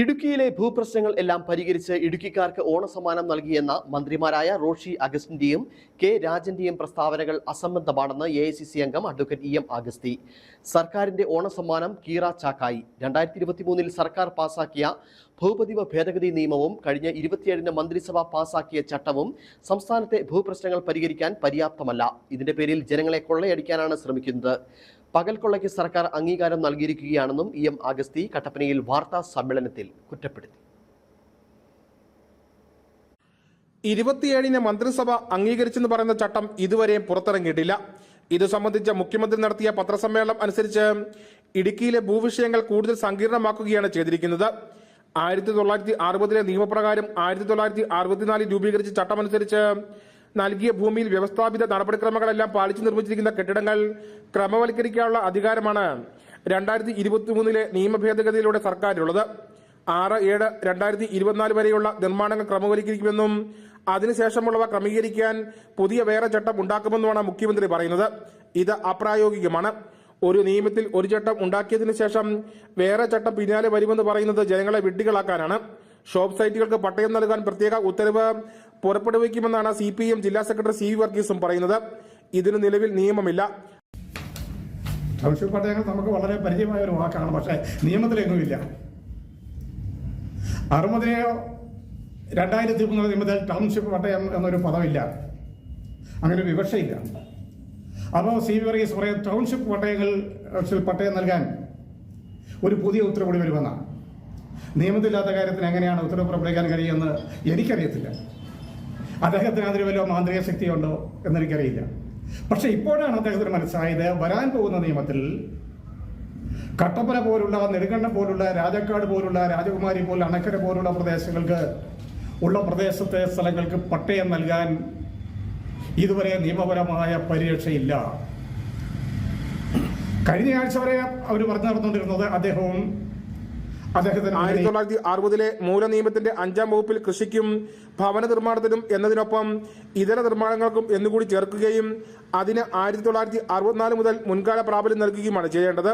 ഇടുക്കിയിലെ ഭൂപ്രശ്നങ്ങൾ എല്ലാം പരിഹരിച്ച് ഇടുക്കിക്കാർക്ക് ഓണസമ്മാനം നൽകിയെന്ന മന്ത്രിമാരായ റോഷി അഗസ്റ്റിന്റെയും കെ രാജന്റെയും പ്രസ്താവനകൾ അസംബന്ധമാണെന്ന് എ അംഗം അഡ്വക്കേറ്റ് ഇ എം അഗസ്തി. സർക്കാരിന്റെ ഓണസമ്മാനം കീറ ചാക്കായി. രണ്ടായിരത്തി ഇരുപത്തിമൂന്നിൽ സർക്കാർ പാസാക്കിയ ഭൂപതിവ ഭേദഗതി നിയമവും കഴിഞ്ഞ ഇരുപത്തിയേഴിന് മന്ത്രിസഭ പാസാക്കിയ ചട്ടവും സംസ്ഥാനത്തെ ഭൂപ്രശ്നങ്ങൾ പരിഹരിക്കാൻ പര്യാപ്തമല്ല. ഇതിന്റെ പേരിൽ ജനങ്ങളെ കൊള്ളയടിക്കാനാണ് ശ്രമിക്കുന്നത്. പകൽക്കൊള്ളയ്ക്ക് സർക്കാർ അംഗീകാരം നൽകിയിരിക്കുകയാണെന്നും ഇ എം അഗസ്തി കട്ടപ്പനയിൽ വാർത്താ സമ്മേളനത്തിൽ കുറ്റപ്പെടുത്തി. ഇരുപത്തിയേഴിന് മന്ത്രിസഭ അംഗീകരിച്ചെന്ന് പറയുന്ന ചട്ടം ഇതുവരെയും പുറത്തിറങ്ങിയിട്ടില്ല. ഇത് സംബന്ധിച്ച് മുഖ്യമന്ത്രി നടത്തിയ പത്രസമ്മേളനം അനുസരിച്ച് ഇടുക്കിയിലെ ഭൂവിഷയങ്ങൾ കൂടുതൽ സങ്കീർണമാക്കുകയാണ് ചെയ്തിരിക്കുന്നത്. ആയിരത്തി തൊള്ളായിരത്തി അറുപതിലെ നിയമപ്രകാരം ആയിരത്തി തൊള്ളായിരത്തി അറുപത്തിനാലിൽ രൂപീകരിച്ച ചട്ടമനുസരിച്ച് നൽകിയ ഭൂമിയിൽ വ്യവസ്ഥാപിത നടപടിക്രമങ്ങളെല്ലാം പാലിച്ചു നിർമ്മിച്ചിരിക്കുന്ന കെട്ടിടങ്ങൾ ക്രമവൽക്കരിക്കാനുള്ള അധികാരമാണ് രണ്ടായിരത്തി ഇരുപത്തി മൂന്നിലെ നിയമ ഭേദഗതിയിലൂടെ സർക്കാരിനുള്ളത് ആറ് ഏഴ് രണ്ടായിരത്തി ഇരുപത്തിനാല് വരെയുള്ള നിർമ്മാണങ്ങൾ ക്രമവൽക്കരിക്കുമെന്നും അതിനുശേഷമുള്ളവ ക്രമീകരിക്കാൻ പുതിയ വേറെ ചട്ടം ഉണ്ടാക്കുമെന്നുമാണ് മുഖ്യമന്ത്രി പറയുന്നത്. ഇത് അപ്രായോഗികമാണ്. ഒരു നിയമത്തിൽ ഒരു ചട്ടം ഉണ്ടാക്കിയതിനു ശേഷം വേറെ ചട്ടം പിന്നാലെ വരുമെന്ന് പറയുന്നത് ജനങ്ങളെ വിഡ്ഢികളാക്കാനാണ്. ഷോപ്പ് സൈറ്റുകൾക്ക് പട്ടയം നൽകാൻ പ്രത്യേക ഉത്തരവ് പുറപ്പെടുവിക്കുമെന്നാണ് സി പി എം ജില്ലാ സെക്രട്ടറി സി വി വർഗീസും പറയുന്നത്. ഇതിന് നിലവിൽ നിയമമില്ല. ടൗൺഷിപ്പ് പട്ടയങ്ങൾ നമുക്ക് വളരെ പരിചയമായ ഒരു വാക്കാണ് പക്ഷേ നിയമത്തിലെങ്ങുമില്ല അറുപതിനെയോ രണ്ടായിരത്തി മൂന്ന് നിയമത്തിൽ ടൗൺഷിപ്പ് പട്ടയം എന്നൊരു പദമില്ല. അങ്ങനെ ഒരു വിവക്ഷയില്ല. അപ്പോൾ സി വി വർഗീസ് പറയും ടൗൺഷിപ്പ് പട്ടയങ്ങൾ പട്ടയം നൽകാൻ ഒരു പുതിയ ഉത്തരവ് കൂടി വരുമെന്നാണ്. നിയമത്തില്ലാത്ത കാര്യത്തിന് എങ്ങനെയാണ് ഉത്തരവ് പുറപ്പെടുവിക്കാൻ കഴിയുമെന്ന് എനിക്കറിയത്തില്ല. അദ്ദേഹത്തിന് അതിന് വല്ല മാന്ത്രിക ശക്തിയുണ്ടോ എന്നെനിക്കറിയില്ല. പക്ഷെ ഇപ്പോഴാണ് അദ്ദേഹത്തിന് മനസ്സിലായത് വരാൻ പോകുന്ന നിയമത്തിൽ കട്ടപ്പന പോലുള്ള നെടുങ്കണ്ണ പോലുള്ള രാജക്കാട് പോലുള്ള രാജകുമാരി പോലുള്ള അണക്കര പോലുള്ള പ്രദേശങ്ങൾക്ക് ഉള്ള പ്രദേശത്തെ സ്ഥലങ്ങൾക്ക് പട്ടയം നൽകാൻ ഇതുവരെ നിയമപരമായ പരിരക്ഷയില്ല. കഴിഞ്ഞ ആഴ്ച വരെ അവർ പറഞ്ഞു നടന്നുകൊണ്ടിരുന്നത് അദ്ദേഹവും ആയിരത്തി തൊള്ളായിരത്തി അറുപതിലെ മൂലനിയമത്തിന്റെ അഞ്ചാം വകുപ്പിൽ കൃഷിക്കും ഭവന നിർമ്മാണത്തിനും എന്നതിനൊപ്പം ഇതര നിർമ്മാണങ്ങൾക്കും എന്നുകൂടി ചേർക്കുകയും അതിന് ആയിരത്തി തൊള്ളായിരത്തി അറുപത്തിനാല് മുതൽ മുൻകാല പ്രാബല്യം നൽകുകയുമാണ് ചെയ്യേണ്ടത്.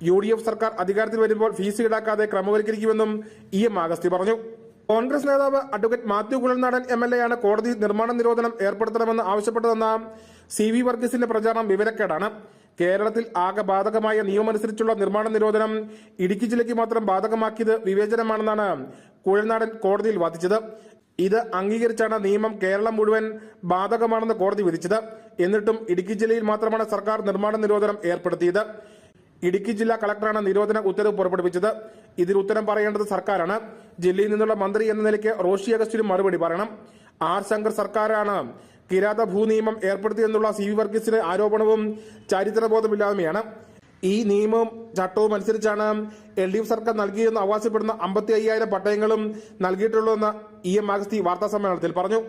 യു ഡി എഫ് സർക്കാർ അധികാരത്തിൽ വരുമ്പോൾ ഫീസ് ഈടാക്കാതെ ക്രമവൽക്കരിക്കുമെന്നും ഇ എം ആഗസ്തി പറഞ്ഞു. കോൺഗ്രസ് നേതാവ് advocate Mathew Kuzhalnadan M L A ആണ് കോടതി നിർമ്മാണ നിരോധനം ഏർപ്പെടുത്തണമെന്ന് ആവശ്യപ്പെട്ടതെന്ന സി വി വർഗീസിന്റെ പ്രചാരണം വിവരക്കേടാണ്. കേരളത്തിൽ ആകെ ബാധകമായ നിയമമനുസരിച്ചുള്ള നിർമ്മാണ നിരോധനം ഇടുക്കി ജില്ലയ്ക്ക് മാത്രം ബാധകമാക്കിയത് വിവേചനമാണെന്നാണ് കുഴൽനാടൻ കോടതിയിൽ വാദിച്ചത്. ഇത് അംഗീകരിച്ചാണ് നിയമം കേരളം മുഴുവൻ ബാധകമാണെന്ന് കോടതി വിധിച്ചത്. എന്നിട്ടും ഇടുക്കി ജില്ലയിൽ മാത്രമാണ് സർക്കാർ നിർമ്മാണ നിരോധനം ഏർപ്പെടുത്തിയത്. ഇടുക്കി ജില്ലാ കളക്ടറാണ് നിരോധന ഉത്തരവ് പുറപ്പെടുവിച്ചത്. ഇതിന് ഉത്തരം പറയേണ്ടത് സർക്കാരാണ്. ജില്ലയിൽ നിന്നുള്ള മന്ത്രി എന്ന നിലയ്ക്ക് റോഷി അഗസ്റ്റിനും മറുപടി പറയണം. ആർ ശങ്കർ സർക്കാരാണ് കിരാത ഭൂനിയമം ഏർപ്പെടുത്തിയെന്നുള്ള സി വി വർഗീസിന്റെ ആരോപണവും ചരിത്രബോധമില്ലായ്മയാണ്. ഈ നിയമവും ചട്ടവും അനുസരിച്ചാണ് എൽ ഡി എഫ് സർക്കാർ നൽകിയെന്ന് അവകാശപ്പെടുന്ന അമ്പത്തി അയ്യായിരം പട്ടയങ്ങളും നൽകിയിട്ടുള്ളതെന്ന് ഇ എം അഗസ്തി വാർത്താ സമ്മേളനത്തിൽ പറഞ്ഞു.